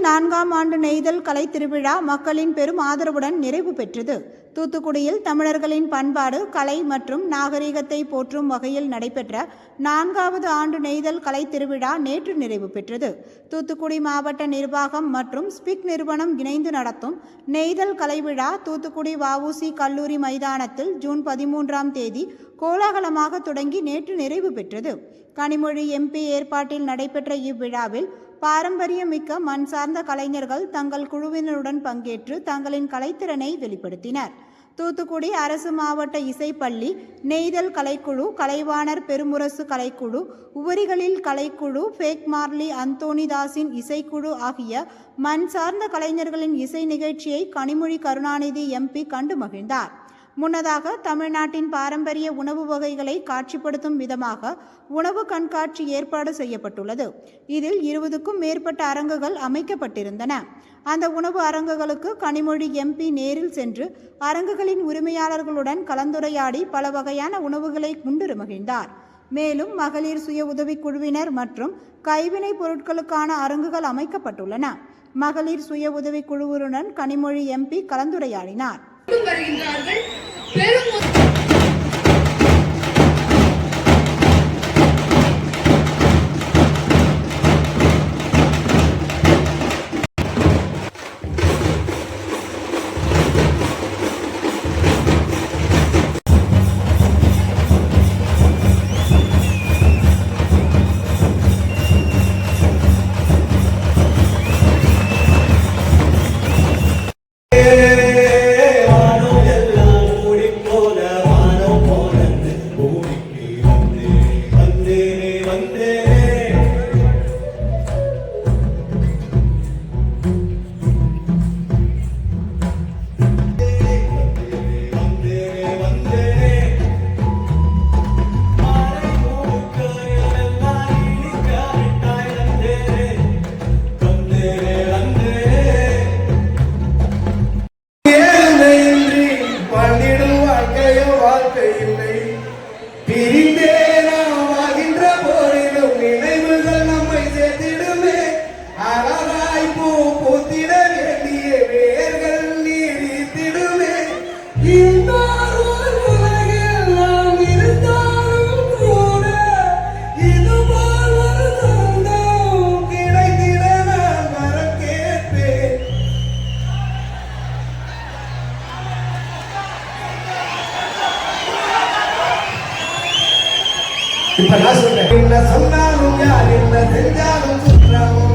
நான்காம் ஆண்டு நெய்தல் கலை திருவிழா மக்களின் பெரும் ஆதரவுடன் நிறைவு பெற்றது. தூத்துக்குடியில் தமிழர்களின் பண்பாடு கலை மற்றும் நாகரிகத்தை போற்றும் வகையில் நடைபெற்ற நான்காவது ஆண்டு நெய்தல் கலை திருவிழா நேற்று நிறைவு பெற்றது. தூத்துக்குடி மாவட்ட நிர்வாகம் மற்றும் ஸ்பிக் நிறுவனம் இணைந்து நடத்தும் நெய்தல் கலை விழா தூத்துக்குடி வஉசி கல்லூரி மைதானத்தில் ஜூன் பதிமூன்றாம் தேதி கோலாகலமாக தொடங்கி நேற்று நிறைவு பெற்றது. கனிமொழி எம்பி ஏற்பாட்டில் நடைபெற்ற இவ்விழாவில் பாரம்பரியமிக்க மண் சார்ந்த கலைஞர்கள் தங்கள் குழுவினருடன் பங்கேற்று தங்களின் கலைத்திறனை வெளிப்படுத்தினர். தூத்துக்குடி அரசு மாவட்ட இசைப்பள்ளி நெய்தல் கலைக்குழு கலைவாணர் பெருமுரசு கலைக்குழு உவரிகளில் கலைக்குழு ஃபேக் மார்லி அந்தோணிதாஸின் இசைக்குழு ஆகிய மண் சார்ந்த கலைஞர்களின் இசை நிகழ்ச்சியை கனிமொழி கருணாநிதி எம்பி கண்டு மகிழ்ந்தார். முன்னதாக தமிழ்நாட்டின் பாரம்பரிய உணவு வகைகளை காட்சிப்படுத்தும் விதமாக உணவு கண்காட்சி ஏற்பாடு செய்யப்பட்டுள்ளது. இதில் இருபதுக்கும் மேற்பட்ட அரங்குகள் அமைக்கப்பட்டிருந்தன. அந்த உணவு அரங்குகளுக்கு கனிமொழி எம்பி நேரில் சென்று அரங்குகளின் உரிமையாளர்களுடன் கலந்துரையாடி பல வகையான உணவுகளை உண்டு மகிழ்ந்தார் மேலும் மகளிர் சுய உதவிக் குழுவினர் மற்றும் கைவினைப் பொருட்களுக்கான அரங்குகள் அமைக்கப்பட்டுள்ளன. மகளிர் சுய உதவிக் குழுவுடன் கனிமொழி எம்பி கலந்துரையாடினார். வருகின்றார்கள். வருகின்றார்கள் பெரும் வானம் இப்ப நான் சொல்றேன். என்ன சொன்னாலும் யார் என்ன செஞ்சாலும் சுற்றாலும்